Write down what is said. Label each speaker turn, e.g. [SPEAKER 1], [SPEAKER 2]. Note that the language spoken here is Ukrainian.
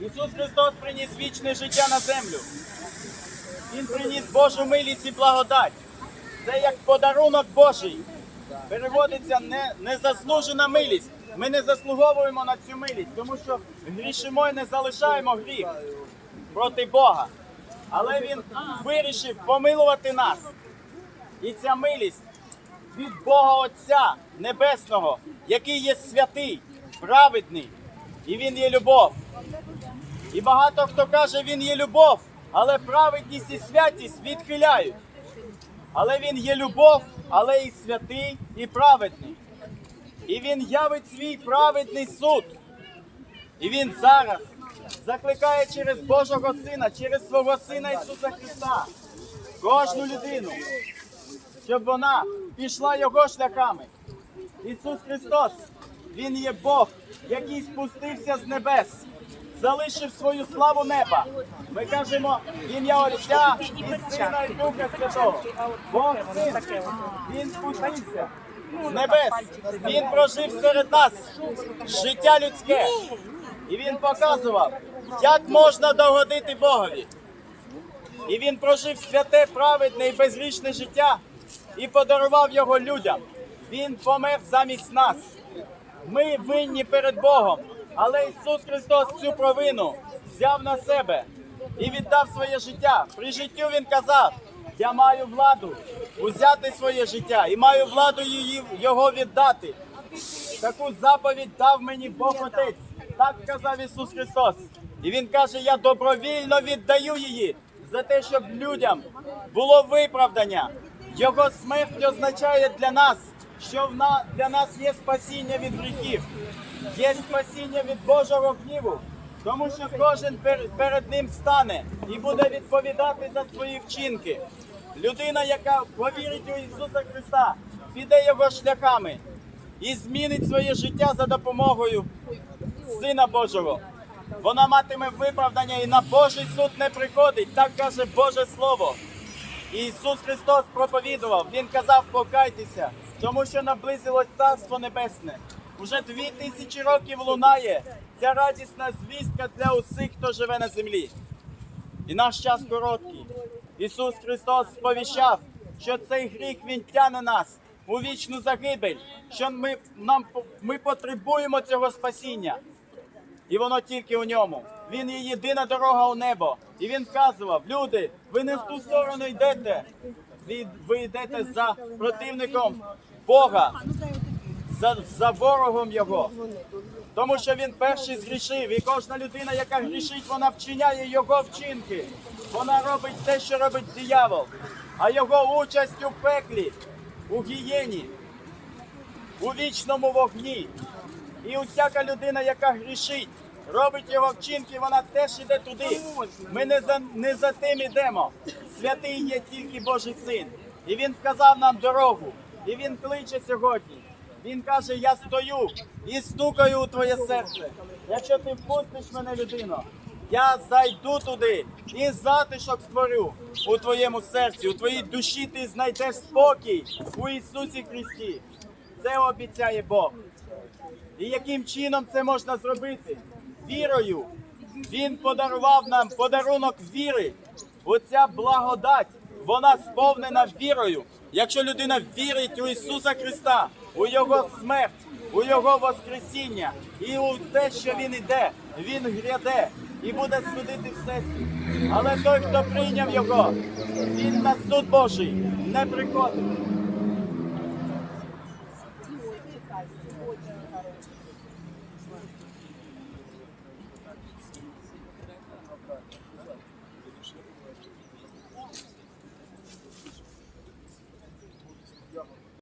[SPEAKER 1] Ісус Христос приніс вічне життя на землю. Він приніс Божу милість і благодать. Це як подарунок Божий. Переводиться не, незаслужена милість. Ми не заслуговуємо на цю милість, тому що грішимо і не залишаємо гріх проти Бога. Але Він вирішив помилувати нас. І ця милість від Бога Отця Небесного, який є святий, праведний, і Він є любов. І багато хто каже, він є любов, але праведність і святість відхиляють. Але він є любов, але і святий, і праведний. І він явить свій праведний суд. І він зараз закликає через Божого Сина, через свого Сина Ісуса Христа, кожну людину, щоб вона пішла його шляхами. Ісус Христос, Він є Бог, який спустився з небес, залишив свою славу неба. Ми кажемо в ім'я Отця і Сина і Духа Святого. Бог Син, Він спустився з небес. Він прожив серед нас життя людське. І він показував, як можна догодити Богові. І він прожив святе, праведне і безгрішне життя і подарував його людям. Він помер замість нас. Ми винні перед Богом, але Ісус Христос цю провину взяв на себе і віддав своє життя. При життю Він казав: Я маю владу узяти своє життя і маю владу її, його віддати. Таку заповідь дав мені Бог Отець. Так казав Ісус Христос. І Він каже: Я добровільно віддаю її за те, щоб людям було виправдання. Його смерть означає для нас, що в на- для нас є спасіння від гріхів, є спасіння від Божого гніву, тому що кожен пер- перед ним стане і буде відповідати за свої вчинки. Людина, яка повірить у Ісуса Христа, піде його шляхами і змінить своє життя за допомогою Сина Божого. Вона матиме виправдання і на Божий суд не приходить. Так каже Боже Слово. І Ісус Христос проповідував, Він казав, покайтеся, тому що наблизилось Царство Небесне. Уже дві тисячі років лунає ця радісна звістка для усіх, хто живе на землі. І наш час короткий. Ісус Христос сповіщав, що цей гріх Він тяне нас у вічну загибель, що ми, нам, ми потребуємо цього спасіння. І воно тільки у ньому. Він є єдина дорога у небо. І він вказував: люди, ви не в ту сторону йдете. Ви, йдете за противником Бога, за, за ворогом Його. Тому що він перший згрішив, і кожна людина, яка грішить, вона вчиняє його вчинки. Вона робить те, що робить диявол. А його участь у пеклі, у гієні, у вічному вогні. І усяка людина, яка грішить, робить його вчинки, вона теж іде туди. Ми не за, не за тим ідемо. Святий є тільки Божий син. І він вказав нам дорогу. І він кличе сьогодні. Він каже: Я стою і стукаю у твоє серце. Якщо ти впустиш мене, людино, я зайду туди і затишок створю у твоєму серці, у твоїй душі ти знайдеш спокій у Ісусі Христі. Це обіцяє Бог. І яким чином це можна зробити? Вірою. Він подарував нам подарунок віри. Оця благодать, вона сповнена вірою. Якщо людина вірить у Ісуса Христа, у Його смерть, у Його Воскресіння і у те, що Він іде, Він гряде і буде судити все. Але той, хто прийняв Його, він на суд Божий не приходить.